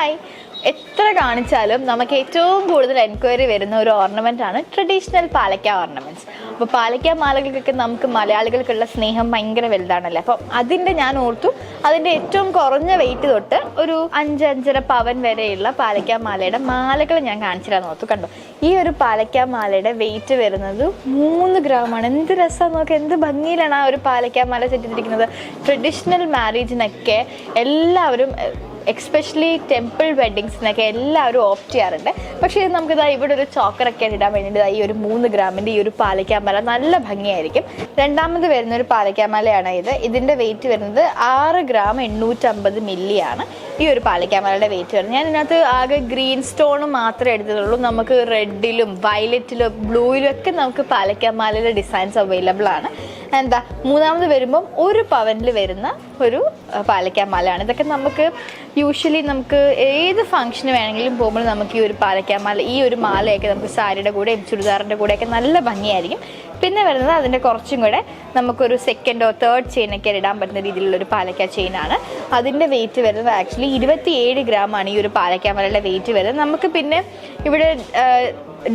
Hi എത്ര കാണിച്ചാലും നമുക്ക് ഏറ്റവും കൂടുതൽ എൻക്വയറി വരുന്ന ഒരു ഓർണമെന്റ് ആണ് ട്രഡീഷണൽ പാലക്ക ഓർണമെന്റ്സ് അപ്പോൾ പാലക്ക മാലകൾക്കൊക്കെ നമുക്ക് മലയാളികൾക്കുള്ള സ്നേഹം ഭയങ്കര വലുതാണല്ലേ? അപ്പം അതിന്റെ ഞാൻ ഓർത്തു അതിന്റെ ഏറ്റവും കുറഞ്ഞ വെയിറ്റ് തൊട്ട് ഒരു അഞ്ച് അഞ്ചര പവൻ വരെയുള്ള പാലക്ക മാലയുടെ മാലകൾ ഞാൻ കാണിച്ചു തരാൻ ഓർത്തു. കണ്ടു? ഈ ഒരു പാലക്ക മാലയുടെ വെയിറ്റ് വരുന്നത് മൂന്ന് ഗ്രാമാണ് എന്ത് രസമാണ് നോക്കുക എന്ത് ഭംഗിയിലാണ് ആ ഒരു പാലക്ക മാല ചുറ്റിട്ടിരിക്കുന്നത് ട്രഡീഷണൽ മാരേജിനൊക്കെ എല്ലാവരും എക്സ്പെഷ്യലി ടെമ്പിൾ വെഡിങ്സിനൊക്കെ എല്ലാവരും ഓപ്റ്റ് ചെയ്യാറുണ്ട്. പക്ഷേ നമുക്ക് ഇതാ ഇവിടെ ഒരു ചോക്കറൊക്കെ ഇടാൻ വേണ്ടിയിട്ട് ഈ ഒരു മൂന്ന് ഗ്രാമിന്റെ ഈ ഒരു പാലക്കാമല നല്ല ഭംഗിയായിരിക്കും. രണ്ടാമത് വരുന്ന ഒരു പാലക്കാമലയാണ് ഇത്. ഇതിന്റെ വെയിറ്റ് വരുന്നത് ആറ് ഗ്രാം എണ്ണൂറ്റമ്പത് മില്ലിയാണ് ഈ ഒരു പാലക്കാമലയുടെ വെയിറ്റ് വരുന്നത്. ഞാൻ ഇതിനകത്ത് ആകെ ഗ്രീൻ സ്റ്റോൺ മാത്രമേ എടുത്തിട്ടുള്ളൂ. നമുക്ക് റെഡിലും വയലറ്റിലും ബ്ലൂയിലും ഒക്കെ നമുക്ക് പാലക്കാമലയുടെ ഡിസൈൻസ് അവൈലബിൾ ആണ്. എന്താ മൂന്നാമത് വരുമ്പം ഒരു പവനിൽ വരുന്ന ഒരു പാലക്കാമാലയാണ് ഇതൊക്കെ നമുക്ക് യൂഷ്വലി നമുക്ക് ഏത് ഫംഗ്ഷന് വേണമെങ്കിലും പോകുമ്പോൾ നമുക്ക് ഈ ഒരു പാലക്കാമാല ഈ ഒരു മാലയൊക്കെ നമുക്ക് സാരിയുടെ കൂടെയും ചുരിദാറിന്റെ കൂടെയൊക്കെ നല്ല ഭംഗിയായിരിക്കും. പിന്നെ വരുന്നത് അതിന്റെ കുറച്ചും കൂടെ നമുക്കൊരു സെക്കൻഡോ തേർഡ് ചെയിനൊക്കെ ഇടാൻ പറ്റുന്ന രീതിയിലുള്ള ഒരു പാലക്ക ചെയിനാണ് അതിന്റെ വെയിറ്റ് വരുന്നത് ആക്ച്വലി ഇരുപത്തി ഏഴ് ഗ്രാമാണ് ഈ ഒരു പാലക്കാമലയുടെ വെയിറ്റ് വരുന്നത്. നമുക്ക് പിന്നെ ഇവിടെ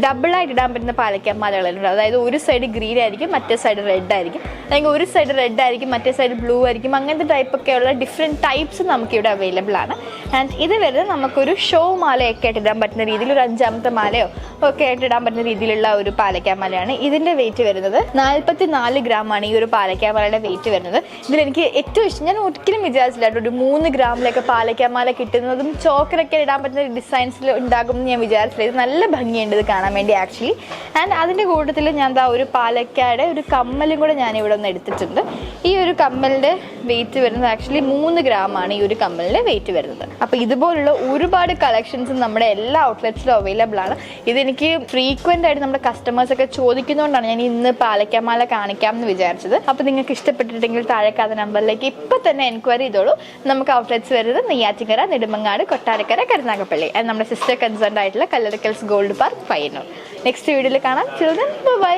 ഡബിളായിട്ട് ഇടാൻ പറ്റുന്ന പാലക്കാമാലകളുണ്ട് അതായത് ഒരു സൈഡ് ഗ്രീൻ ആയിരിക്കും മറ്റേ സൈഡ് റെഡ് ആയിരിക്കും. അല്ലെങ്കിൽ ഒരു സൈഡ് റെഡ് ആയിരിക്കും മറ്റേ സൈഡ് ബ്ലൂ ആയിരിക്കും. അങ്ങനത്തെ ടൈപ്പൊക്കെയുള്ള ഡിഫറെന്റ് ടൈപ്സ് നമുക്കിവിടെ അവൈലബിൾ ആണ്. ആൻഡ് ഇത് വരുന്നത് നമുക്കൊരു ഷോ മാലയൊക്കെ ആയിട്ട് ഇടാൻ പറ്റുന്ന രീതിയിൽ ഒരു അഞ്ചാമത്തെ മാലയോ ഒക്കെ ആയിട്ട് ഇടാൻ പറ്റുന്ന രീതിയിലുള്ള ഒരു പാലക്കാമാലയാണ് ഇതിന്റെ വെയിറ്റ് വരുന്നത് നാൽപ്പത്തി നാല് ആണ് ഈ ഒരു പാലക്കാമാലയുടെ വെയിറ്റ് വരുന്നത്. ഇതിൽ എനിക്ക് ഏറ്റവും ഇഷ്ടം ഞാൻ ഒരിക്കലും വിചാരിച്ചില്ല ഒരു മൂന്ന് ഗ്രാമിലൊക്കെ പാലക്കാമാല കിട്ടുന്നതും ചോക്കറൊക്കെ ഇടാൻ പറ്റുന്ന ഡിസൈൻസിൽ ഉണ്ടാകും എന്ന് ഞാൻ വിചാരിച്ചില്ല. ഇത് നല്ല ഭംഗിയുണ്ട് ഇത് കാണാൻ വേണ്ടി ആക്ച്വലി ആൻഡ് അതിന്റെ കൂട്ടത്തിൽ ഞാൻ ദാ ഒരു പാലക്കാടെ ഒരു കമ്മലും കൂടെ ഞാൻ ഇവിടെ ഒന്ന് എടുത്തിട്ടുണ്ട്. ഈ ഒരു കമ്മലിന്റെ വെയിറ്റ് വരുന്നത് ആക്ച്വലി മൂന്ന് ഗ്രാമാണ് ഈ ഒരു കമ്മലിന്റെ വെയിറ്റ് വരുന്നത്. അപ്പോൾ ഇതുപോലുള്ള ഒരുപാട് കളക്ഷൻസ് നമ്മുടെ എല്ലാ ഔട്ട്ലെറ്റ്സിലും അവൈലബിൾ ആണ്. ഇതെനിക്ക് ഫ്രീക്വന്റ് ആയിട്ട് നമ്മുടെ കസ്റ്റമേഴ്സ് ഒക്കെ ചോദിക്കുന്നതുകൊണ്ടാണ് ഞാൻ ഇന്ന് പാലക്കാമാല കാണിക്കാം എന്ന് വിചാരിച്ചത്. അപ്പോൾ നിങ്ങൾക്ക് ഇഷ്ടപ്പെട്ടിട്ടുണ്ടെങ്കിൽ താഴെക്കാത്ത നമ്പറിലേക്ക് ഇപ്പം തന്നെ എൻക്വയറി ചെയ്തോളൂ. നമുക്ക് ഔട്ട്ലെറ്റ്സ് വരുന്നത് നെയ്യാറ്റിക്കര നെടുമങ്ങാട് കൊട്ടാരക്കര കരുനാഗപ്പള്ളി. അത് നമ്മുടെ സിസ്റ്റർ കൺസേൺ ആയിട്ടുള്ള Kallarakkal's gold park Payyanur next വീഡിയോയിൽ കാണാം. Children bye